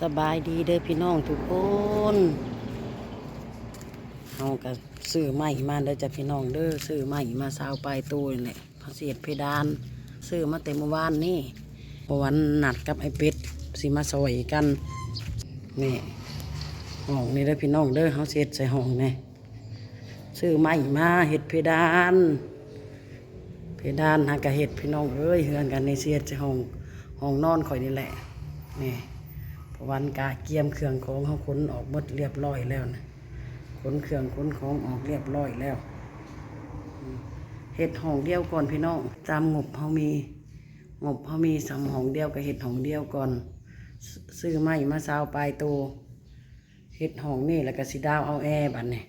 สบายดีเด้อพี่น้องทุกคนเฮาก็ซื้อใหม่มาเด้อจ้ะพี่น้องเด้อซื้อใหม่มาซาวปลายตู้นี่แหละพระเศษเพดาน ซื้อมาแต่เมื่อวานนี่เมื่อวันนัดกับไอ้เป็ดสิมาซอยกันนี่ห้องนี่เด้อพี่น้องเด้อเฮาเสียใส่ห้องนี่ซื้อใหม่มาเห็ดเพดาน เพดานหากะเห็ดพี่น้องเอ้ยเฮือนกันในเสียดใส่ห้องห้องนอนข่อยนี่แหละนี่ วันกาเกียมเครื่องของเขาขนออกหมดเรียบร้อยแล้วนะขนเครื่องขนของออกเรียบร้อยแล้วเห็ดห้องเดียวก่อนพี่น้องตามงบเขามีงบเขามีสำห้องเดียวกับเห็ดห้องเดียวก่อน ซื้อไม้มาซาวปลายโตเห็ดห้องนี่แล้วก็สีดาวเอาแอร์บัดนี่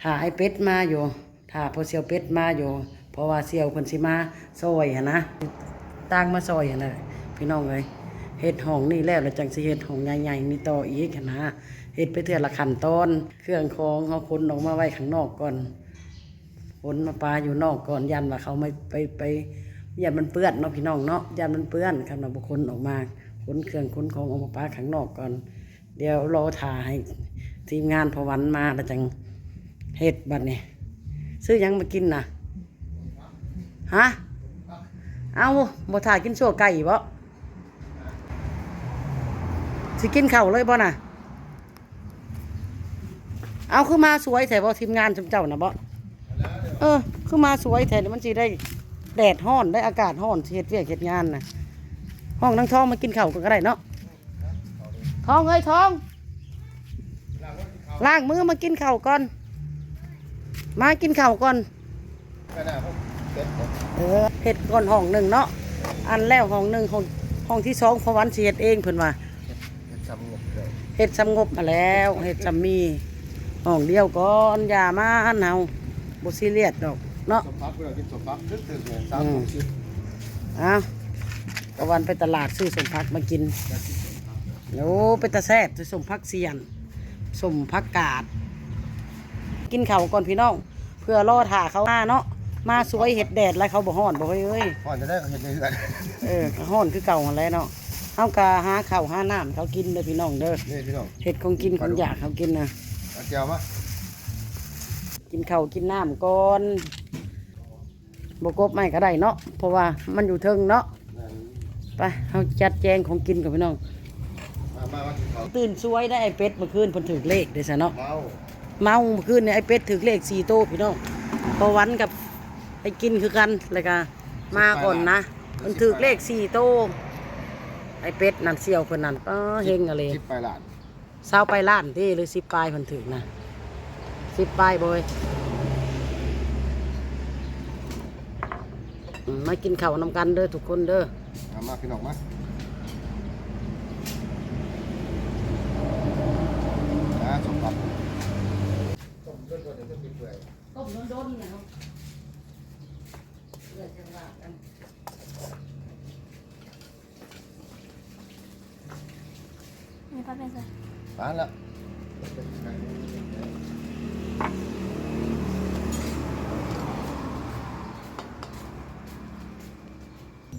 ถ้าไอเป็ดมาอยู่ถ้าพอเซียวเป็ดมาอยู่ เพราะว่าเซียวเพิ่นสิมาซอยนนะตั้งมาซอยนะพี่น้องเลย เฮ็ดห้องนี่แล้วแล้วจังสิเฮ็ดห้องใหญ่ๆนี่ต่ออีกนะเฮ็ดไปเทื่อละขั้นตอน เครื่องของเฮาขนออกมาไว้ข้างนอกก่อนขนมาปลาอยู่นอกก่อนยันว่าเขาไม่ไปไปยันมันเปื้อนเนาะพี่น้องเนาะยันมันเปื้อนคันว่าบ่ขนออกมาขนเครื่องขนของออกมาปลาข้างนอกก่อน เดี๋ยวรอถ่าให้ทีมงานพวันมาแล้วจังเฮ็ดบัดนี้ซื้อยังมากินน่ะฮะเอาบ่ถ่ากินชั่วไก่บ่ สิกินเข้าเลยบ่น่ะ เอาคือมาสวยแต่บ่ทีมงานจำเจ้าน่ะบ่เออคือมาสวยแต่มันสิได้แดดฮ้อนได้อากาศฮ้อนเฮ็ดเวียกเฮ็ดงานนะห้องนั่งท้องมากินเข้าก็ได้เนาะท้องเอ้ยท้องล้างมือมากินเข้าก่อน มากินเข้าก่อนเออเฮ็ดก่อนห้องหนึ่งเนาะอันแล้วห้องหนึ่งห้องห้องที่สองพวันสิเฮ็ดเองเพิ่นว่า จำงบเลยเฮ็ดสำงบมาแล้วเฮ็ดสำมีห้องเดียวก่อนอย่ามาอันเฮาบ่ซีเรียสดอกเนาะสมพักเพื่อกินสมพักตึ๊ดตึ๊ดเลยสามหกสิบอ้าวตะวันไปตลาดซื้อสมพักมากินโอ้ไปตะแซ่บซื้อสมพักเสียนสมพักกาด กินข้าวก่อนพี่น้องเพื่อรอถ่าเขามาเนาะมาสวยเห็ดแดดแล้วเขาบ่ฮ้อนบ่เฮ้ยเอ้ยก่อนจะได้เห็นในเรือนเออก็ฮ้อนคือเก่าหั่นแหล้วเนาะ เฮากะหาข้าวหาน้ำเขากินเด้อพี่น้องเด้อนี่พี่น้องเห็ดของกินของอยากเขากินนะเอาเจียวมากินข้าวกินน้ำก่อนบกบไม่ก็ได้เนาะเพราะว่ามันอยู่เทิงเนาะไปเอาจัดแจงของกินกับพี่น้อง มามามากินข้าวตื่นสวยได้ไอ้เป็ดเมื่อคืนเพิ่นถือเลขเด้ซะเนาะเมาเมาเมื่อคืนเนี่ยไอ้เป็ดถือเลขสี่โตวพี่น้องพอวันกับไอ้กินคือกันเลยก็มาก่อนนะมันถือเลขสี่โตว ไอ้เป็ดนั่นเสี่ยวเพิ่นนั่นป้าเฮงอะไรคิดไปหลานเศร้าไปล้านที่หรือสิบปลายเพิ่นถือนะสิบปลายบ่อยอืมมากินข้าวนำกันเด้อทุกคนเด้อมามาพี่น้องมานะสมพักต้มด้วยตัวเดี๋ยวจะกินเปื่อยต้มโดนๆนะครับเลือดจังหวะกัน มีป้าเป็นไงร้านละ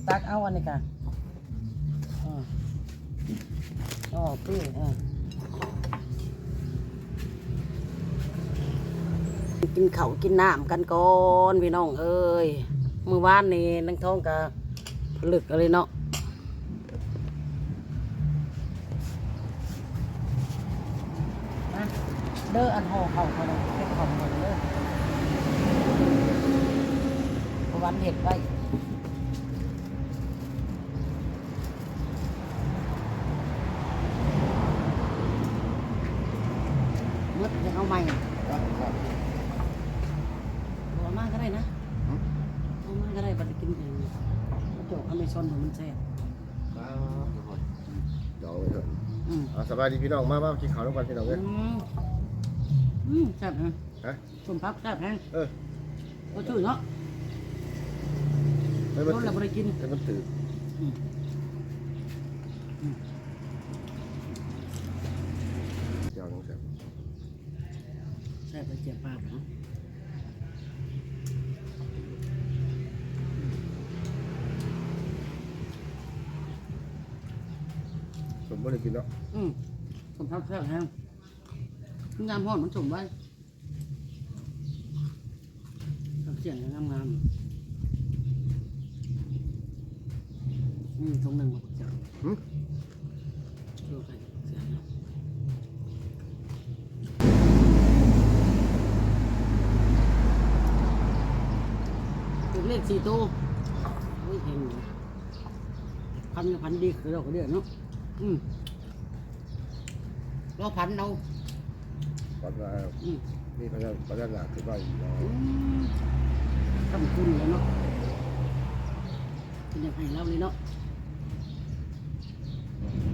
ตักเอาอันนี้กันอ๋ออ๋อพี่อะกินเขากินน้ำกันก่อนพี่น้องเอ้ย มื้อวานนี่นังท้องกะผลึกอะไรเนาะมา เด้ออันห่อเข่าเขาเลยเก็บของหมดเลยเพราะวันเห็ดไว้มืดยังเอาใหม่ครับครับเอามาก็ได้นะหืมเอามาก็ได้บัดนี้กินเองกระจกอเมซอนของมันแซ่บมาเดี๋ยวไปเถอะอืมเอาสบายดีพี่น้องมามากินข้าวด้วยกันพี่น้องอืเว้ยม อืมแซ่บฮะฮะสมพักแซ่บแฮงเออก็ชื่อเนาะไม่รมันถเราบ่ได้กินไม่มันตื่นอืมอืมเจียวน้องแซ่บแซ่บไปเจียบปากเนาะสมบ่ได้กินเนาะอืมสมทับแซ่บแห้ง งามหอดมันสมไว้ทำเสียงงามงามๆอืมทงหนึ่งมาปักจับหึดูไปเสียงนะถูกเลขสี่ตัวโอ้ยเห็นอยู่พันกับพันดีคือเราก็เดือดเนาะอืมเราพันเรา ก่อนว่าอืมมีพนักพนักงานที่บ้านอยู่เนาะอืมทำคุณแล้วเนาะเป็นยังไงเล่าเลยเนาะ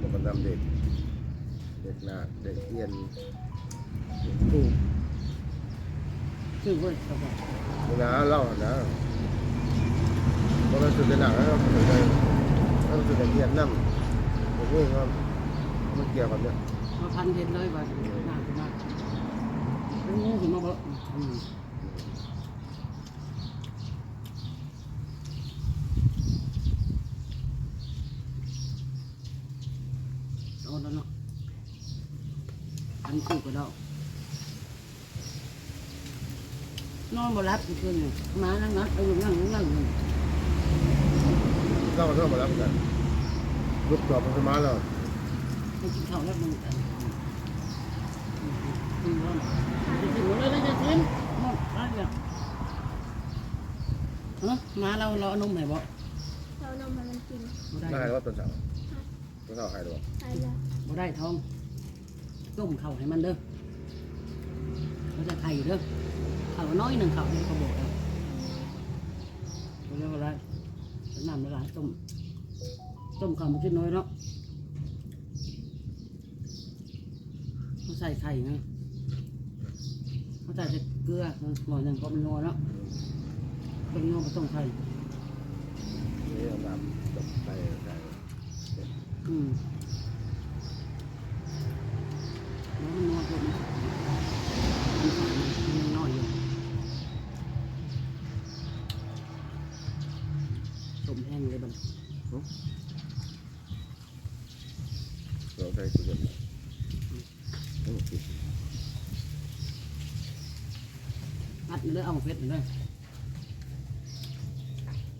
มันก็นำเด็ก เด็กนาเด็กเรียนเด็กครูซึ่งเว้ยเขาอกนี่นะเล่านะเพราะมันสุดในหนังนะครับมันสุดในมันสุดในเรียนนั่งผมว่ามันมันเกี่ยวกับเนี่ยมาพันเห็นเลยว่าหน้าขึ้นมา นงูขึ้นมาบ่อืมเอาแล้วเนาะอันคู่กับเรานอนบ่รับอีกคืนหนึ่งมานั่งนัดเอาอยู่นั่งนั่งนั่งเล่าเรื่องมาแล้วกันลูกจอบมันจะมาแล้ว ไปกินข้าวแล้วมึงกันอืมว่าจะ กินหมดอะไรอย่างเฮ้มาเราเราเอานมไหนบ่เรานมให้มันกินบ่ได้น่าให้ว่าตอนเช้าตอนเช้าให้หรือเปล่าใช่แล้วบ่ได้ทองต้มข้าวให้มันเด้อเขาจะไข่เด้อข้าวน้อยหนึ่งข้าวนี่เขาบอกแล้วเขาเรียกว่าอะไรน้ำละลายต้มต้มข้าวมันชิ้นน้อยเนาะเขาใส่ไข่ไงเขาใส่แต่เกลือหน่อยหนึ่งก็มันนัวเนาะเป็นนัวไม่ต้องไข่นี่เอาน้ำจบไปใส่อืมแล้วมันนัวตัวนี้มันขาดมันยังน้อยอยู่สมแห้งเลยบันเราใส่สุดย อดโอ้ยอัดเลยเอามาเผ็ดเลย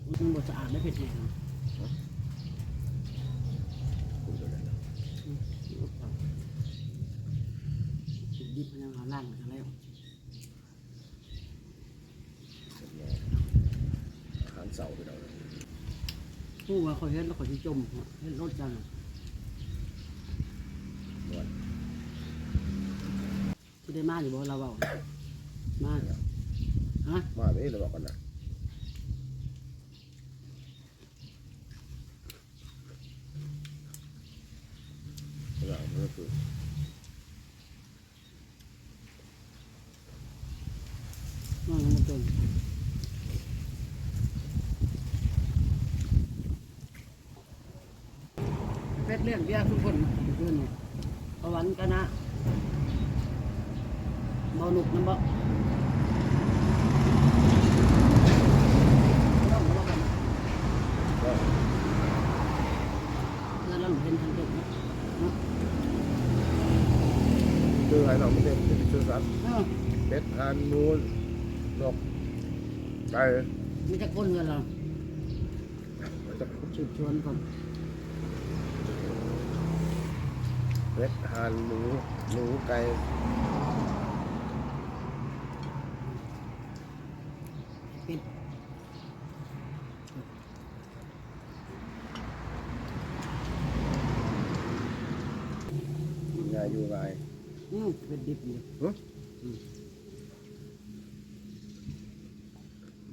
มันบดสะอาดได้เผ็ดแห้งคุณจะได้นะดิบมันยังหาล่างกันแล้วอาหารเสาไปแล้วผู้ว่าเขาเห็นแล้วเขาจะจมเห็นรถจังวันที่ได้มาอยู่บ่เราเบามา ฮะ มาไม่เราบอกกันนะเราก็คือน้องยังมาจนเพ็ดเรื่องเบี้ยทุกคนทุกคนประวันกันนะเบาหนุกน้ำบ่ต้องบอกกัน ก็ เพื่อเราเห็นทางเด็กนะเนาะ คือให้เราไม่ได้เป็นชื่อสัตว์เออเป็ดห่านนูนนกไก่มีแต่คนเงินเราจะสืบชวนก่อนเป็ดห่านหนูหนูไก่ปิดยาอยู่ไง อืมเป็นดิบอยู่ฮะอืม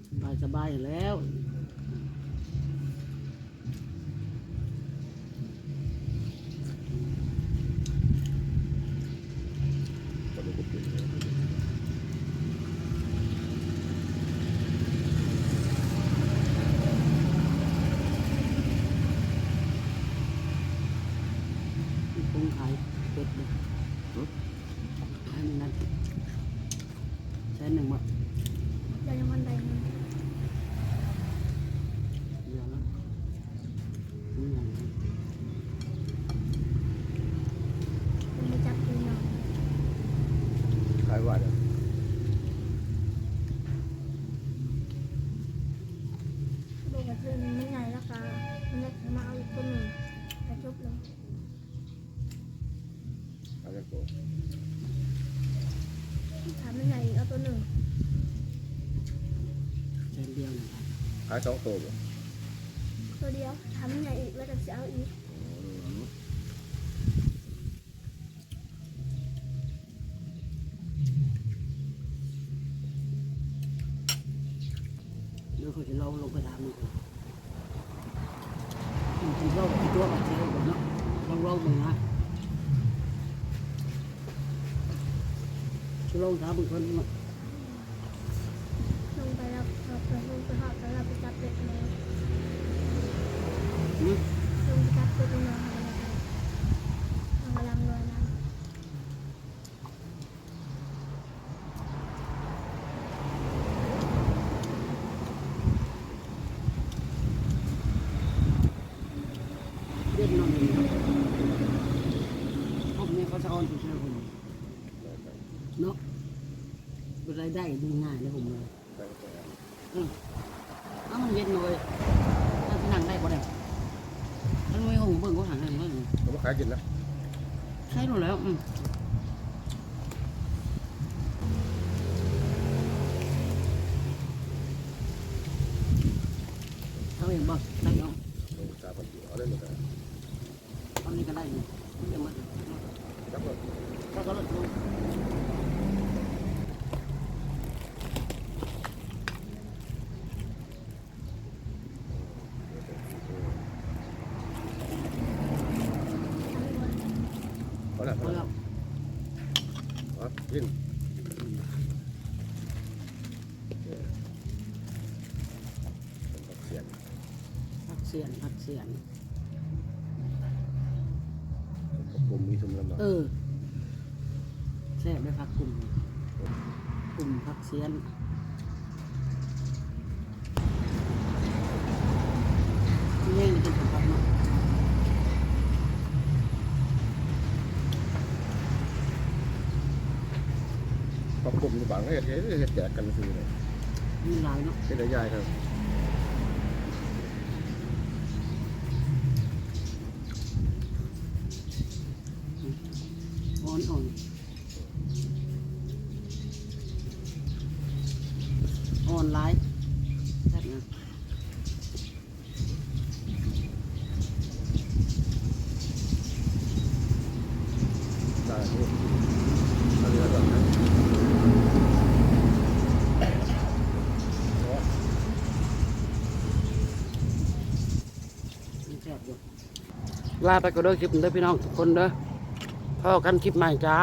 สบายสบายอยู่แล้ว ขายสองตัวบ่ตัวเดียวถามมันใหญ่อีกแล้วจะเอาอีกอืมเดี๋ยวเขาจะลองลงไปถามมันก่อนอืมที่เราที่ตัวกับเจ้าก่อนเนาะลองลองมึงนะช่วยลองถามมึงคนเนาะลง ไปแล้วเราไปลงไปหอบแล้วเราไปจับเป็ดมาอืมลงไปจับเป็ดมาเรากำลังลอยน้เรียบน้องนี่ผมเนี่ยเขาจะเออนอยู่เชื่อผมเนาะเป็นรายได้ดูง่ายเลยผมเลย ไปไปไปอืมเอ้ามันเย็นเลยถ้าที่นั่งได้บ่ได้ถ้าไม่หงเบิ่งก็หันหลังเบิ่งผมมาขายกินนะใช่หมดแล้วอืมเขาเองบอกได้เนาะผมกาคนเดียวเอาได้หมดเลยตอนนี้ก็ได้อยู่เดี๋ยวมาจับเเสียนพักเสียนกับกลุ่มมีสมรำเออแซ่บได้พักกลุ่มกลุ่มพักเสียนนี่เองเป็นผลลัพธ์เนาะกับกลุ่มอยู่บางเฮ็ดเฮ็ดเฮ็ดแจกกันซื้อเลยมีหลายเนาะเฮ็ดได้ยายครับ อ่อนอ่อนอ่อนหลายแซ่บนะ ได้นี่เอาเรือก่อนนะ แซ่บอยู่ ลาไปก็เด้อคลิปเด้อพี่น้องทุกคนเด้อพอกันคลิปใหม่จ้า